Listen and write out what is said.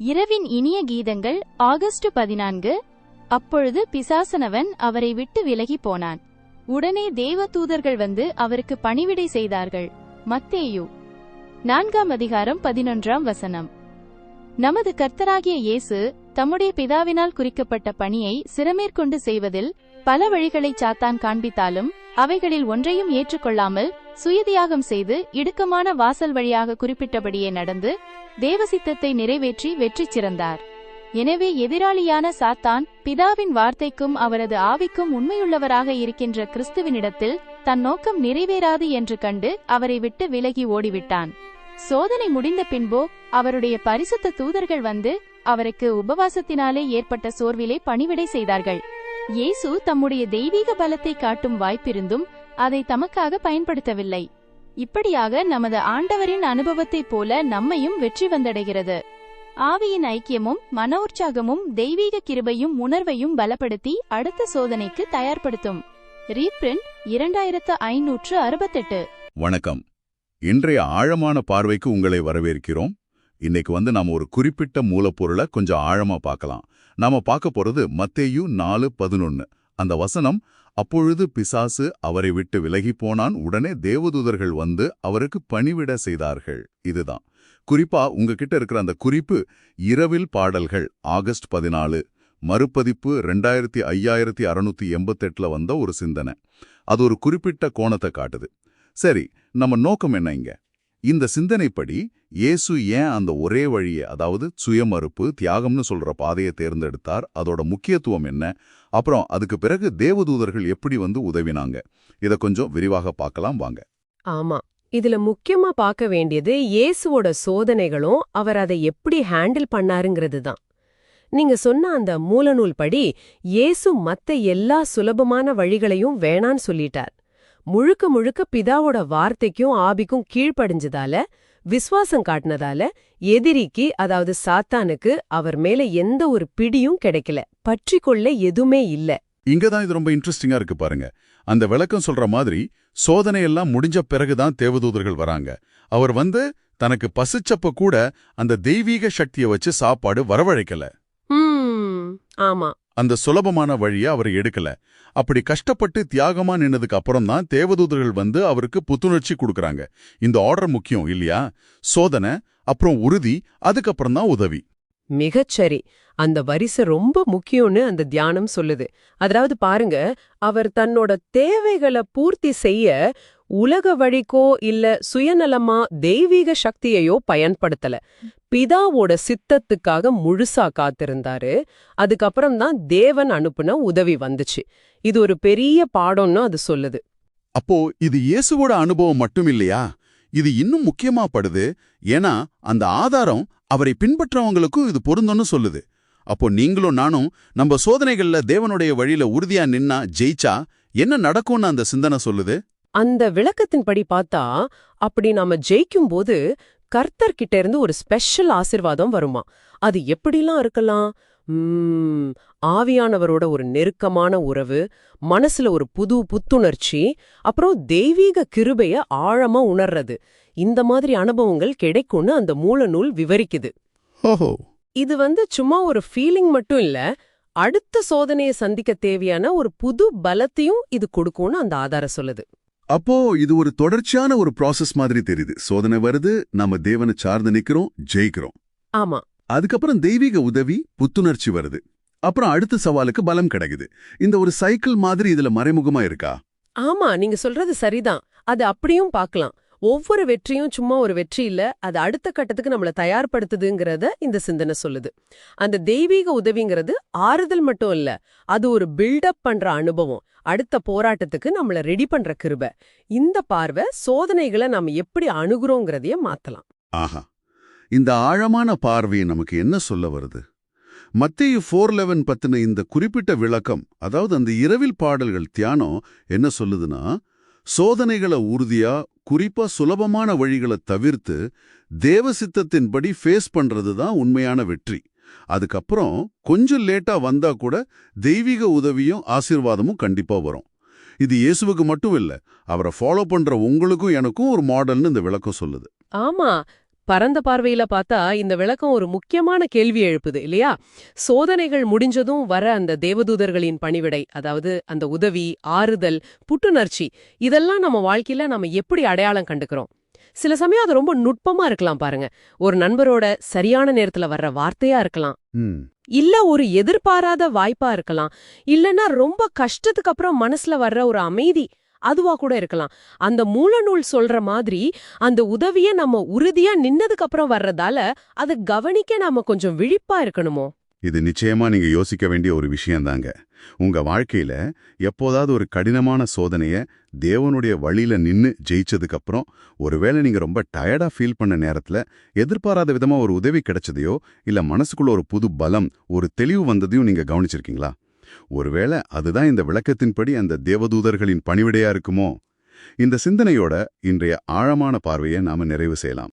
இரவின் இனிய கீதங்கள் ஆகஸ்ட் பதினான்கு அப்பொழுது பிசாசனவன் அவரை விட்டு விலகி போனான். உடனே தேவதூதர்கள் வந்து அவருக்கு பணிவிடை செய்தார்கள். மத்தேயு நான்காம் அதிகாரம் பதினொன்றாம் வசனம். நமது கர்த்தராகிய இயேசு தம்முடைய பிதாவினால் குறிக்கப்பட்ட பணியை சிரமேற்கொண்டு செய்வதில் பல வழிகளை சாத்தான் காண்பித்தாலும் அவைகளில் ஒன்றையும் ஏற்றுக்கொள்ளாமல் சுயதியாகம் செய்து இடுக்கமான வாசல் வழியாக குறிப்பிட்டபடியே நடந்து தேவசித்தத்தை நிறைவேற்றி வெற்றி சிறந்தார் எனவே எதிராளியான சாத்தான் பிதாவின் வார்த்தைக்கும் அவரது ஆவிக்கும் உண்மையுள்ளவராக இருக்கின்ற கிறிஸ்துவினிடத்தில் தன் நோக்கம் நிறைவேறாது என்று கண்டு அவரை விட்டு விலகி ஓடிவிட்டான். சோதனை முடிந்த பின்போ அவருடைய பரிசுத்த தூதர்கள் வந்து அவருக்கு உபவாசத்தினாலே ஏற்பட்ட சோர்விலே பணிவிடை செய்தார்கள். இயேசு தம்முடைய தெய்வீக பலத்தை காட்டும் வாய்ப்பிருந்தும் அதை தமக்காக பயன்படுத்தவில்லை. இப்படியாக நமது ஆண்டவரின் அனுபவத்தைப் போல நம்மையும் வெற்றி வந்தடைகிறது. ஆவியின் ஐக்கியமும் மன உற்சாகமும் தெய்வீக கிருபையும் உணர்வையும் பலப்படுத்தி அடுத்த சோதனைக்கு தயார்படுத்தும். ரீப்ரிண்ட் இரண்டாயிரத்து ஐநூற்று அறுபத்தெட்டு. வணக்கம். இன்றைய ஆழமான பார்வைக்கு உங்களை வரவேற்கிறோம். இன்னைக்கு வந்து நாம ஒரு குறிப்பிட்ட மூலப்பொருளை கொஞ்சம் ஆழமா பார்க்கலாம். நாம பார்க்க போறது மத்தேயு நாலு பதினொன்னு. அந்த வசனம் அப்பொழுது பிசாசு அவரை விட்டு விலகி போனான். உடனே தேவதூதர்கள் வந்து அவருக்கு பணிவிட செய்தார்கள். இதுதான். குறிப்பா உங்ககிட்ட இருக்கிற அந்த குறிப்பு இரவில் பாடல்கள் ஆகஸ்ட் பதினாலு மறுபதிப்பு ரெண்டாயிரத்தி ஐயாயிரத்தி அறுநூத்தி எண்பத்தெட்டுல வந்த ஒரு சிந்தனை. அது ஒரு குறிப்பிட்ட கோணத்தை காட்டுது. சரி நம்ம நோக்கம் என்ன இங்க? இந்த சிந்தனைப்படி இயேசு ஏன் அந்த ஒரே வழியை அதாவது சுயமறுப்பு தியாகம்னு சொல்ற பாதையை தேர்ந்தெடுத்தார்? அதோட முக்கியத்துவம் என்ன? அப்புறம் அதுக்கு பிறகு தேவதூதர்கள் எப்படி வந்து உதவினாங்க? இத கொஞ்சம் விரிவாக பார்க்கலாம் வாங்க. ஆமா. இதுல முக்கியமா பார்க்க வேண்டியது இயேசுவோட சோதனைகளும் அவர் அதை எப்படி ஹேண்டில் பண்ணாருங்கிறது தான் நீங்க சொன்ன அந்த மூலநூல் படி இயேசு மத்த எல்லா சுலபமான வழிகளையும் வேணான்னு சொல்லிட்டார். முழுக்க முழுக்க பிதாவோட வார்த்தைக்கும் ஆபிக்கும் கீழ்ப்படிஞ்சதால விஸ்வாசம் காட்டினதால எதிரிக்கு அதாவது சாத்தானுக்கு அவர் மேல எந்த ஒரு பிடியும் கிடைக்கல. பற்றிக்கொள்ள எதுவுமே இல்ல. இங்கதான் இது ரொம்ப இன்ட்ரெஸ்டிங்கா இருக்கு பாருங்க. அந்த விளக்கம் சொல்ற மாதிரி சோதனை எல்லாம் முடிஞ்ச பிறகுதான் தேவதூதர்கள் வராங்க. அவர் வந்து தனக்கு பசிச்சப்ப கூட அந்த தெய்வீக சக்தியை வச்சு சாப்பாடு வரவழைக்கல. ஆமா. அந்த சுலபமான வழியை அவர் எடுக்கல. அப்படி கஷ்டப்பட்டு தியாகமா நின்னதுக்கு அப்புறம் தான் தேவதூதர்கள் வந்து அவருக்கு புத்துணர்ச்சி கொடுக்கறாங்க. இந்த ஆர்டர் முக்கியம் இல்லையா? சோதனை அப்புறம் உறுதி அதுக்கப்புறம் தான் உதவி. மிகச்சரி. அந்த வரிசை ரொம்ப முக்கியம்னு அந்த தியானம் சொல்லுது. அதாவது பாருங்க அவர் தன்னோட தேவைகளை பூர்த்தி செய்ய உலக வழிக்கோ இல்ல சுயநலமா தெய்வீக சக்தியையோ பயன்படுத்தல. பிதாவோட சித்தத்துக்காக முழுசா காத்திருந்தாரு. அதுக்கப்புறம் தான் தேவன் அனுப்புன உதவி வந்துச்சு. இது ஒரு பெரிய பாடம்னு அது சொல்லுது. அப்போ இது இயேசுவோட அனுபவம் மட்டும் இல்லையா? இது இன்னும் முக்கியமா படுது. ஏன்னா அந்த ஆதாரம் அவரை பின்பற்றவங்களுக்கும் இது பொருந்தும்னு சொல்லுது. அப்போ நீங்களும் நானும் நம்ம சோதனைகள்ல தேவனுடைய வழியில உறுதியா நின்னா ஜெயிச்சா என்ன நடக்கும்னு அந்த சிந்தனை சொல்லுது? அந்த விளக்கத்தின்படி பார்த்தா அப்படி நாம ஜெயிக்கும் போது கர்த்தர்கிட்ட இருந்து ஒரு ஸ்பெஷல் ஆசிர்வாதம் வருமா? அது எப்படிலாம் இருக்கலாம்? உம், ஆவியானவரோட ஒரு நெருக்கமான உறவு மனசுல ஒரு புது புத்துணர்ச்சி அப்புறம் தெய்வீக கிருபைய ஆழமா உணர்றது. இந்த மாதிரி அனுபவங்கள் கிடைக்கும்னு அந்த மூலநூல் விவரிக்குது. ஓஹோ. இது வந்து சும்மா ஒரு ஃபீலிங் மட்டும் இல்ல அடுத்த சோதனையை சந்திக்க தேவையான ஒரு புது பலத்தையும் இது கொடுக்கும்னு அந்த ஆதாரம் சொல்லுது. அப்போ இது ஒரு தொடர்ச்சியான ஒரு ப்ராசஸ் மாதிரி தெரியுது. சோதனை வருது நம்ம தேவனை சார்ந்து நிக்கிறோம் ஜெயிக்கிறோம். ஆமா. அதுக்கப்புறம் தெய்வீக உதவி புத்துணர்ச்சி வருது. அப்புறம் அடுத்த சவாலுக்கு பலம் கிடைக்குது. இந்த ஒரு சைக்கிள் மாதிரி இதுல மறைமுகமா இருக்கா? ஆமா நீங்க சொல்றது சரிதான். அது அப்படியும் பார்க்கலாம். ஒவ்வொரு வெற்றியும் சும்மா ஒரு வெற்றி இல்ல அது அடுத்த கட்டத்துக்கு நம்மள தயார்படுத்துதுங்கிறத இந்த சிந்தனை சொல்லுது. அந்த தெய்வீக உதவிங்கிறது ஆறுதல் மட்டும் இல்ல அது ஒரு பில்டப் பண்ற அனுபவம். அடுத்த போராட்டத்துக்கு நம்மள ரெடி பண்ற கிருப. இந்த பார்வை சோதனைகளை நாம எப்படி அணுகுறோங்கிறதைய மாத்தலாம். ஆஹா. இந்த ஆழமான பார்வையை நமக்கு என்ன சொல்ல வருது? மத்திய ஃபோர் லெவன் பத்தின இந்த குறிப்பிட்ட விளக்கம் அதாவது அந்த இரவில் பாடல்கள் தியானம் என்ன சொல்லுதுன்னா சோதனைகளை உறுதியா குறிப்பா சுலபமான வழிகளை தவிர்த்து தேவ சித்தத்தின்படி ஃபேஸ் பண்றது தான் உண்மையான வெற்றி. அதுக்கப்புறம் கொஞ்சம் லேட்டா வந்தா கூட தெய்வீக உதவியும் ஆசீர்வாதமும் கண்டிப்பா வரும். இது இயேசுவுக்கு மட்டும் இல்ல அவரை ஃபாலோ பண்ற உங்களுக்கும் எனக்கும் ஒரு மாடல்னு இந்த விளக்கம் சொல்லுது. ஆமா பரந்த பார்வையில பார்த்தா இந்த விளக்கம் ஒரு முக்கியமான கேள்வி எழுப்புது இல்லையா? சோதனைகள் முடிஞ்சதும் வர அந்த தேவதூதர்களின் பணிவிடை அதாவது அந்த உதவி ஆறுதல் புத்துணர்ச்சி இதெல்லாம் நம்ம வாழ்க்கையில நம்ம எப்படி அடையாளம் கண்டுக்கிறோம்? சில சமயம் அது ரொம்ப நுட்பமா இருக்கலாம் பாருங்க. ஒரு நண்பரோட சரியான நேரத்துல வர்ற வார்த்தையா இருக்கலாம். இல்ல ஒரு எதிர்பாராத வாய்ப்பா இருக்கலாம். இல்லனா ரொம்ப கஷ்டத்துக்கு அப்புறம் மனசுல வர்ற ஒரு அமைதி அதுவா கூட இருக்கலாம். அந்த மூலநூல் சொல்ற மாதிரி அந்த உதவிய நம்ம உறுதியா நின்னதுக்கு அப்புறம் வர்றதால அதை கவனிக்க நாம கொஞ்சம் விழிப்பா இருக்கணுமோ? இது நிச்சயமா நீங்க யோசிக்க வேண்டிய ஒரு விஷயம்தாங்க உங்க வாழ்க்கையில எப்போதாவது ஒரு கடினமான சோதனைய தேவனுடைய வழியில நின்னு ஜெயிச்சதுக்கு அப்புறம் ஒருவேளை நீங்க ரொம்ப டயர்டா ஃபீல் பண்ண நேரத்துல எதிர்பாராத விதமா ஒரு உதவி கிடைச்சதையோ இல்ல மனசுக்குள்ள ஒரு புது பலம் ஒரு தெளிவு வந்ததையும் நீங்க கவனிச்சிருக்கீங்களா? ஒருவேளை அதுதான் இந்த விளக்கத்தின்படி அந்த தேவதூதர்களின் பணிவிடையா இருக்குமோ? இந்த சிந்தனையோட இன்றைய ஆழமான பார்வையை நாம நிறைவு செய்யலாம்.